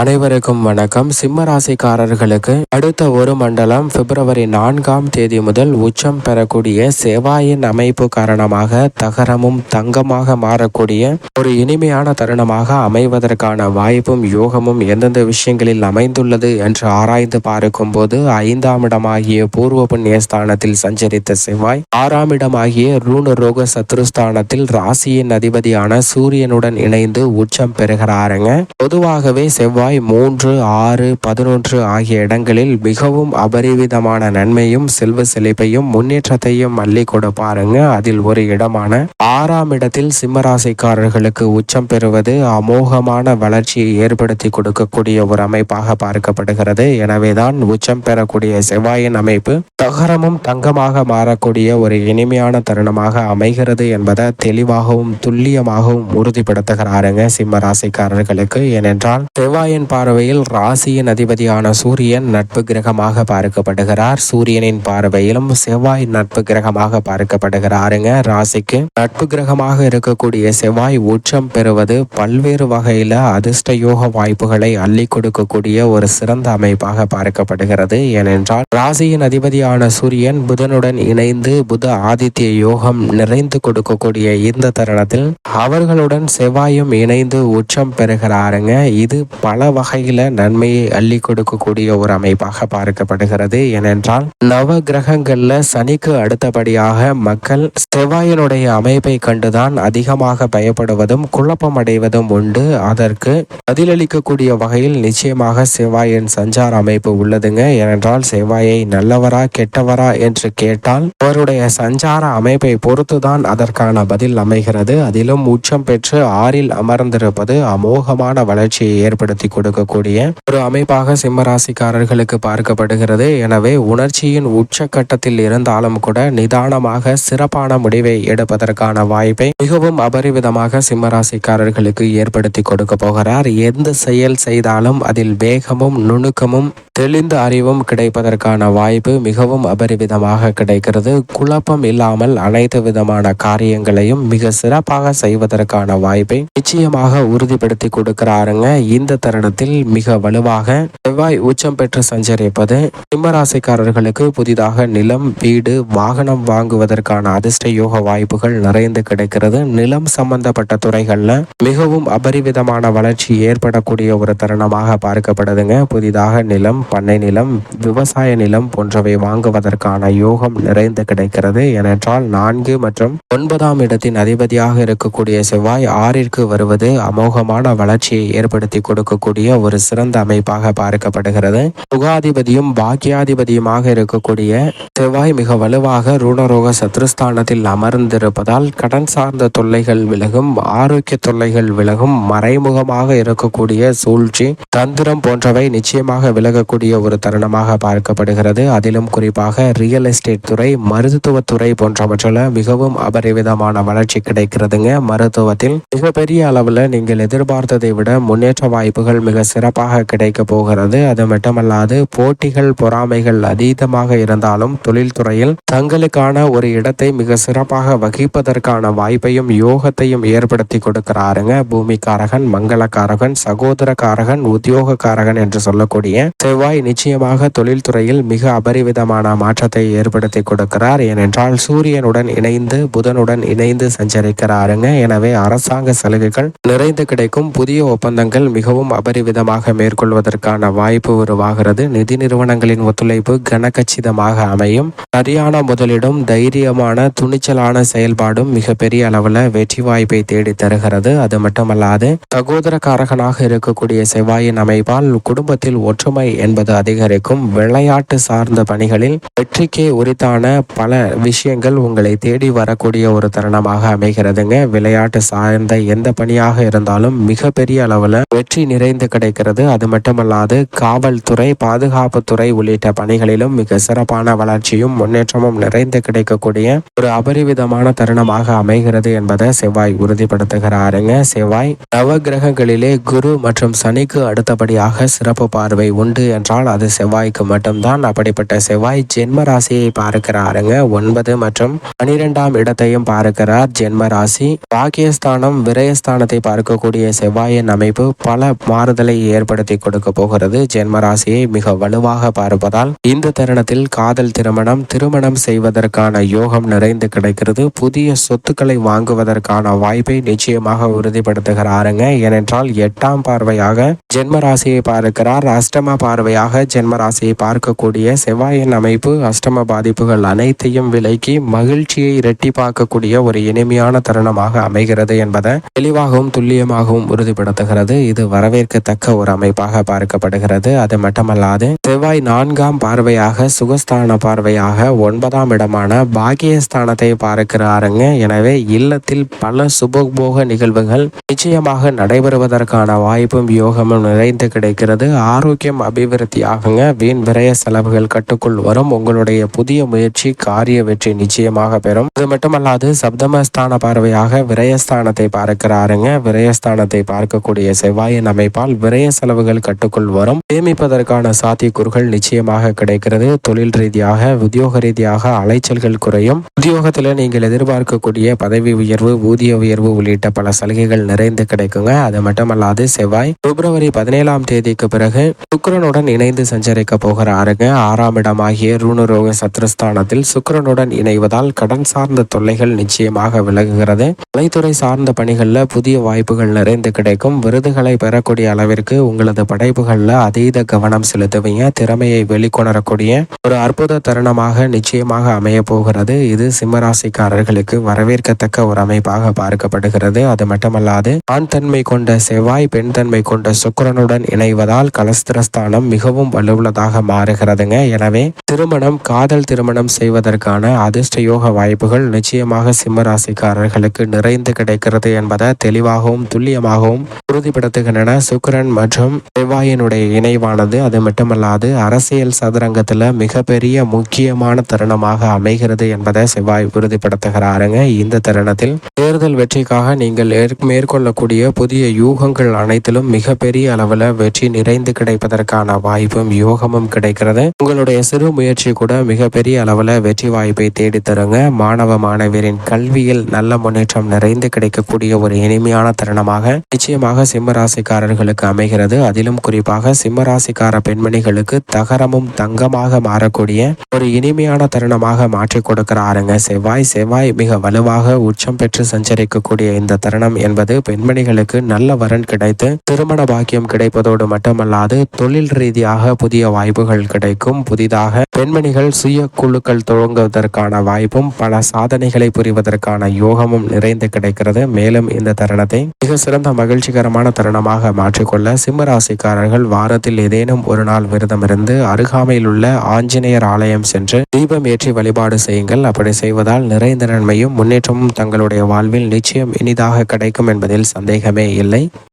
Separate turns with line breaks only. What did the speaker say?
அனைவருக்கும் வணக்கம். சிம்ம ராசிக்காரர்களுக்கு அடுத்த ஒரு மண்டலம் பிப்ரவரி நான்காம் தேதி முதல் உச்சம் பெறக்கூடிய செவ்வாயின் அமைப்பு காரணமாக தகரமும் தங்கமாக மாறக்கூடிய ஒரு இனிமையான தருணமாக அமைவதற்கான வாய்ப்பும் யோகமும் எந்தெந்த விஷயங்களில் அமைந்துள்ளது என்று ஆராய்ந்து பார்க்கும் போது ஐந்தாம் இடமாகிய பூர்வ புண்ணிய ஸ்தானத்தில் சஞ்சரித்த செவ்வாய் ஆறாம் இடமாகிய ரூண ரோக சத்ருஸ்தானத்தில் ராசியின் அதிபதியான சூரியனுடன் இணைந்து உச்சம் பெறுகிறாருங்க. பொதுவாகவே செவ்வாய் மூன்று ஆறு பதினொன்று ஆகிய இடங்களில் மிகவும் அபரிவிதமான நன்மையும் செல்வ செழிப்பையும் முன்னேற்றத்தையும் அள்ளி கொடுப்பாருங்க அதில் ஒரு இடமான ஆறாம் இடத்தில் சிம்மராசிக்காரர்களுக்கு உச்சம் பெறுவது அமோகமான வளர்ச்சியை ஏற்படுத்தி கொடுக்கக்கூடிய ஒரு அமைப்பாக பார்க்கப்படுகிறது. எனவேதான் உச்சம் பெறக்கூடிய செவ்வாயின் அமைப்பு தகரமும் தங்கமாக மாறக்கூடிய ஒரு இனிமையான தருணமாக அமைகிறது என்பதை தெளிவாகவும் துல்லியமாகவும் உறுதிப்படுத்துகிறாருங்க சிம்ம ராசிக்காரர்களுக்கு ஏனென்றால் செவ்வாயின் பார்வையில் ராசியின் அதிபதியான சூரியன் நட்பு கிரகமாக பார்க்கப்படுகிறார். சூரியனின் பார்வையிலும் செவ்வாய் நட்பு கிரகமாக பார்க்கப்படுகிறாருங்க. ராசிக்கு நட்பு கிரகமாக இருக்கக்கூடிய செவ்வாய் உச்சம் பெறுவது பல்வேறு வகையில அதிர்ஷ்ட யோக வாய்ப்புகளை அள்ளி கொடுக்கக்கூடிய ஒரு சிறந்த அமைப்பாக பார்க்கப்படுகிறது. ஏனென்றால் ராசியின் அதிபதியான சூரியன் புதனுடன் இணைந்து புத ஆதித்ய யோகம் நிறைந்து கொடுக்கக்கூடிய இந்த தருணத்தில் அவர்களுடன் செவ்வாயும் இணைந்து உச்சம் பெறுகிறாருங்க. இது பல வகையில நன்மையை அள்ளி கொடுக்கக்கூடிய ஒரு அமைப்பாக பார்க்கப்படுகிறது. ஏனென்றால் நவ கிரகங்கள்ல சனிக்கு அடுத்தபடியாக மக்கள் செவ்வாயினுடைய அமைப்பை கண்டுதான் அதிகமாக பயப்படுவதும் குழப்பம் அடைவதும் உண்டு. அதற்கு பதிலளிக்கக்கூடிய வகையில் நிச்சயமாக செவ்வாயின் சஞ்சார அமைப்பு உள்ளதுங்க. ஏனென்றால் செவ்வாயை நல்லவரா கெட்டவரா என்று கேட்டால் அவருடைய சஞ்சார அமைப்பை பொறுத்துதான் அதற்கான பதில் அமைகிறது. அதிலும் உச்சம் பெற்று ஆறில் அமர்ந்திருப்பது அமோகமான வளர்ச்சியை ஏற்படுத்தி கொடுக்கக்கூடிய ஒரு அமைப்பாக சிம்ம ராசிக்காரர்களுக்கு பார்க்கப்படுகிறது. எனவே உணர்ச்சியின் உச்சக்கட்டத்தில் இருந்தாலும் கூட நிதானமாக சிறப்பான முடிவை எடுப்பதற்கான வாய்ப்பை மிகவும் அபரிவிதமாக சிம்ம ராசிக்காரர்களுக்கு ஏற்படுத்தி கொடுக்க போகிறார். எந்த செயல் செய்தாலும் அதில் வேகமும் நுணுக்கமும் தெளிந்த அறிவும் கிடைப்பதற்கான வாய்ப்பு மிகவும் அபரிவிதமாக கிடைக்கிறது. குழப்பம் இல்லாமல் அனைத்து விதமான காரியங்களையும் மிக சிறப்பாக செய்வதற்கான வாய்ப்பை நிச்சயமாக உறுதிப்படுத்தி கொடுக்கிறாருங்க. இந்த தருணத்தில் மிக வலுவாக செவ்வாய் உச்சம் பெற்று சஞ்சரிப்பது சிம்மராசிக்காரர்களுக்கு புதிதாக நிலம் வீடு வாகனம் வாங்குவதற்கான அதிர்ஷ்ட யோக வாய்ப்புகள் நிறைந்து கிடைக்கிறது. நிலம் சம்பந்தப்பட்ட துறைகள்ல மிகவும் அபரிவிதமான வளர்ச்சி ஏற்படக்கூடிய ஒரு தருணமாக பார்க்கப்படுதுங்க. புதிதாக நிலம் பண்ணை நிலம் விவசாய நிலம் போன்றவை வாங்குவதற்கான யோகம் நிறைந்து கிடைக்கிறது. ஏனென்றால் நான்கு மற்றும் ஒன்பதாம் இடத்தின் அதிபதியாக இருக்கக்கூடிய செவ்வாய் ஆறிற்கு வருவது அமோகமான வளர்ச்சியை ஏற்படுத்தி கொடுக்கக்கூடிய ஒரு சிறந்த அமைப்பாக பார்க்கப்படுகிறது. சுகாதிபதியும் பாக்கியாதிபதியுமாக இருக்கக்கூடிய செவ்வாய் மிக வலுவாக ரூணரோக சத்ருஸ்தானத்தில் அமர்ந்திருப்பதால் கடன் சார்ந்த தொல்லைகள் விலகும் ஆரோக்கிய தொல்லைகள் விலகும் மறைமுகமாக இருக்கக்கூடிய சூழ்ச்சி தந்திரம் போன்றவை நிச்சயமாக விலகக்கூடிய ஒரு தருணமாக பார்க்கப்படுகிறது. அதிலும் குறிப்பாக ரியல் எஸ்டேட் துறை மருத்துவத்துறை போன்றவற்றில் மிகவும் அபரிவிதமான வளர்ச்சி கிடைக்கிறதுங்க. மருத்துவத்தில் மிகப்பெரிய அளவில் நீங்கள் எதிர்பார்த்ததை விட முன்னேற்ற வாய்ப்புகள் மிக சிறப்பாக கிடைக்க போகிறது. அது மட்டுமல்லாது போட்டிகள் பொறாமைகள் அதீதமாக இருந்தாலும் தொழில்துறையில் தங்களுக்கான ஒரு இடத்தை மிக சிறப்பாக வகிப்பதற்கான வாய்ப்பையும் யோகத்தையும் ஏற்படுத்தி கொடுக்கிறாருங்க. பூமிக்காரகன் மங்களக்காரகன் சகோதரக்காரகன் உத்தியோகக்காரகன் என்று சொல்லக்கூடிய செவ்வாய் நிச்சயமாக தொழில்துறையில் மிக அபரிவிதமான மாற்றத்தை ஏற்படுத்தி கொடுக்கிறார். ஏனென்றால் சூரியனுடன் இணைந்து புதனுடன் இணைந்து சஞ்சரிக்கிறாருங்க. எனவே அரசாங்க சலுகைகள் நிறைந்து கிடைக்கும். புதிய ஒப்பந்தங்கள் மிகவும் அபரிவிதமாக மேற்கொள்வதற்கான வாய்ப்பு உருவாகிறது. நிதி நிறுவனங்களின் ஒத்துழைப்பு கனகச்சிதமாக அமையும். சரியான முதலிடம் தைரியமான துணிச்சலான செயல்பாடும் மிகப்பெரிய அளவில் வெற்றி வாய்ப்பை தேடி தருகிறது. அது மட்டுமல்லாது சகோதரக்காரகனாக இருக்கக்கூடிய செவ்வாயின் அமைப்பால் குடும்பத்தில் ஒற்றுமை என்பது அதிகரிக்கும். விளையாட்டு சார்ந்த பணிகளில் வெற்றிக்கே உரித்தான பல விஷயங்கள் உங்களை தேடி வரக்கூடிய ஒரு தருணமாக அமைகிறதுங்க. விளையாட்டு சார்ந்த எந்த பணியாக இருந்தாலும் மிகப்பெரிய அளவில் வெற்றி நிறைந்து கிடைக்கிறது. அது மட்டுமல்லாது காவல்துறை பாதுகாப்புத்துறை உள்ளிட்ட பணிகளிலும் மிக சிறப்பான வளர்ச்சியும் முன்னேற்றமும் நிறைந்து கிடைக்கக்கூடிய ஒரு அபரிவிதமான தருணமாக அமைகிறது என்பதை செவ்வாய் உறுதிப்படுத்துகிறாருங்க. செவ்வாய் நவ கிரகங்களிலே குரு மற்றும் சனிக்கு அடுத்தபடியாக சிறப்பு பார்வை உண்டு என்ற என்றால் அது செவ்வாய்க்கு மட்டும்தான். அப்படிப்பட்ட செவ்வாய் ஜென்ம ராசியை பார்க்கிறாருங்க. ஒன்பது மற்றும் பனிரெண்டாம் இடத்தையும் பார்க்கிறார் ஜென்ம ராசி பாக்கியஸ்தானம் விரயஸ்தானத்தை பார்க்கக்கூடிய செவ்வாயின் அமைப்பு பல மாறுதலை ஏற்படுத்தி கொடுக்க போகிறது. ஜென்ம ராசியை மிக வலுவாக பார்ப்பதால் இந்த தருணத்தில் காதல் திருமணம் திருமணம் செய்வதற்கான யோகம் நிறைந்து கிடைக்கிறது. புதிய சொத்துக்களை வாங்குவதற்கான வாய்ப்பை நிச்சயமாக உறுதிப்படுத்துகிறாருங்க. ஏனென்றால் எட்டாம் பார்வையாக ஜென்ம ராசியை பார்க்கிறார். அஷ்டம பார்வை முறையாக ஜென்ம ராசியை பார்க்கக்கூடிய செவ்வாயின் அமைப்பு அஷ்டம பாதிப்புகள் அனைத்தையும் விலக்கி மகிழ்ச்சியை இரட்டிப்பாக்கக்கூடிய ஒரு இனிமையான தருணமாக அமைகிறது என்பதை தெளிவாகவும் துல்லியமாகவும் உறுதிப்படுத்துகிறது. இது வரவேற்கத்தக்க ஒரு அமைப்பாக பார்க்கப்படுகிறது. அது மட்டுமல்லாது செவ்வாய் நான்காம் பார்வையாக சுகஸ்தான பார்வையாக ஒன்பதாம் இடமான பாக்கியஸ்தானத்தை பார்க்கிறாருங்க. எனவே இல்லத்தில் பல சுபபோக நிகழ்வுகள் நிச்சயமாக நடைபெறுவதற்கான வாய்ப்பும் யோகமும் நிறைந்து கிடைக்கிறது. ஆரோக்கியம் அபிவிருத்தியாகுங்க வீண் விரய செலவுகள் கட்டுக்குள் வரும். உங்களுடைய புதிய முயற்சி காரிய வெற்றி நிச்சயமாக பெறும். அது மட்டுமல்லாது சப்தமஸ்தான பார்வையாக விரயஸ்தானத்தை பார்க்கிறாருங்க. விரயஸ்தானத்தை பார்க்கக்கூடிய செவ்வாயின் அமைப்பால் விரய செலவுகள் கட்டுக்குள் வரும். சேமிப்பதற்கான சாத்தியக்கூறுகள் நிச்சயமாக கிடைக்கிறது. தொழில் ரீதியாக உத்தியோக ரீதியாக அலைச்சல்கள் குறையும். உத்தியோகத்தில் நீங்கள் எதிர்பார்க்கக்கூடிய பதவி உயர்வு ஊதிய உயர்வு உள்ளிட்ட பல சலுகைகள் நிறைந்து கிடைக்குங்க. அது மட்டுமல்லாது செவ்வாய் பிப்ரவரி பதினேழாம் தேதிக்கு பிறகு சுக்கரனுடன் இணைந்து சஞ்சரிக்க போகிறாருங்க ஆறாம் இடமாகிய ரூணுரோக சத்ருஸ்தானத்தில் சுக்கிரனுடன் இணைவதால் கடன் சார்ந்த தொல்லைகள் நிச்சயமாக விலகுகிறது. கலைத்துறை சார்ந்த பணிகளில் புதிய வாய்ப்புகள் நிறைந்து கிடைக்கும். விருதுகளை பெறக்கூடிய அளவிற்கு உங்களது படைப்புகளில் அதீத கவனம் செலுத்துவீங்க. திறமையை வெளிக்கொணரக்கூடிய ஒரு அற்புத தருணமாக நிச்சயமாக அமைய போகிறது. இது சிம்மராசிக்காரர்களுக்கு வரவேற்கத்தக்க ஒரு அமைப்பாக பார்க்கப்படுகிறது. அது மட்டுமல்லாது ஆண் தன்மை கொண்ட செவ்வாய் பெண் தன்மை கொண்ட சுக்கரனுடன் இணைவதால் கலஸ்திரஸ்தானம் மிகவும் வலுவுள்ளதாக மாறுகிறதுங்க. எனவே திருமணம் காதல் திருமணம் செய்வதற்கான அதிர்ஷ்ட யோக வாய்ப்புகள் நிச்சயமாக சிம்மராசிக்காரர்களுக்கு நிறைந்து கிடைக்கிறது என்பதை தெளிவாகவும் துல்லியமாகவும் உறுதிப்படுத்துகின்றன. சுக்கரன் மற்றும் செவ்வாயினுடைய இணைவானது அது மட்டுமல்லாது அரசியல் சதுரங்கத்தில் மிகப்பெரிய முக்கியமான தருணமாக அமைகிறது என்பதை செவ்வாய் உறுதிப்படுத்துகிறாருங்க. இந்த தருணத்தில் தேர்தல் வெற்றிக்காக நீங்கள் மேற்கொள்ளக்கூடிய புதிய யூகங்கள் அனைத்திலும் மிகப்பெரிய அளவில் வெற்றி நிறைந்து கிடைப்பதற்கான வாய்ப்பும் யோகமும் கிடைக்கிறது. உங்களுடைய சிறு முயற்சி கூட மிகப்பெரிய அளவில் வெற்றி வாய்ப்பை தேடித்தருங்க மாணவ மாணவியரின் கல்வியில் நல்ல முன்னேற்றம் நிறைந்து கிடைக்கக்கூடிய ஒரு இனிமையான தருணமாக நிச்சயமாக சிம்மராசிக்காரர்களுக்கு அமைகிறது. அதிலும் குறிப்பாக சிம்மராசிக்கார பெண்மணிகளுக்கு தகரமும் தங்கமாக மாறக்கூடிய ஒரு இனிமையான தருணமாக மாற்றி கொடுக்கிறாருங்க. செவ்வாய் செவ்வாய் மிக வலுவாக உச்சம் பெற்று சஞ்சரிக்கக்கூடிய இந்த தருணம் என்பது பெண்மணிகளுக்கு நல்ல வரன் கிடைத்து திருமண பாக்கியம் கிடைப்பதோடு மட்டுமல்லாது தொழில் ரீதியாக புதிய வாய்ப்புகள் கிடைக்கும். புதிதாக பெண்மணிகள் சுய குழுக்கள் துவங்குவதற்கான வாய்ப்பும் பல சாதனைகளை புரிவதற்கான யோகமும் நிறைந்து கிடைக்கிறது. மேலும் இந்த தருணத்தை மிக சிறந்த மகிழ்ச்சிகரமான தருணமாக மாற்றிக்கொள்ள சிம்ம ராசிக்காரர்கள் வாரத்தில் ஏதேனும் ஒரு நாள் விரதமிருந்து அருகாமையில் உள்ள ஆஞ்சநேயர் ஆலயம் சென்று தீபம் ஏற்றி வழிபாடு செய்யுங்கள். அப்படி செய்வதால் நிறைந்த நன்மையும் முன்னேற்றமும் தங்களுடைய வாழ்வில் நிச்சயம் இனிதாக கிடைக்கும் என்பதில் சந்தேகமே இல்லை.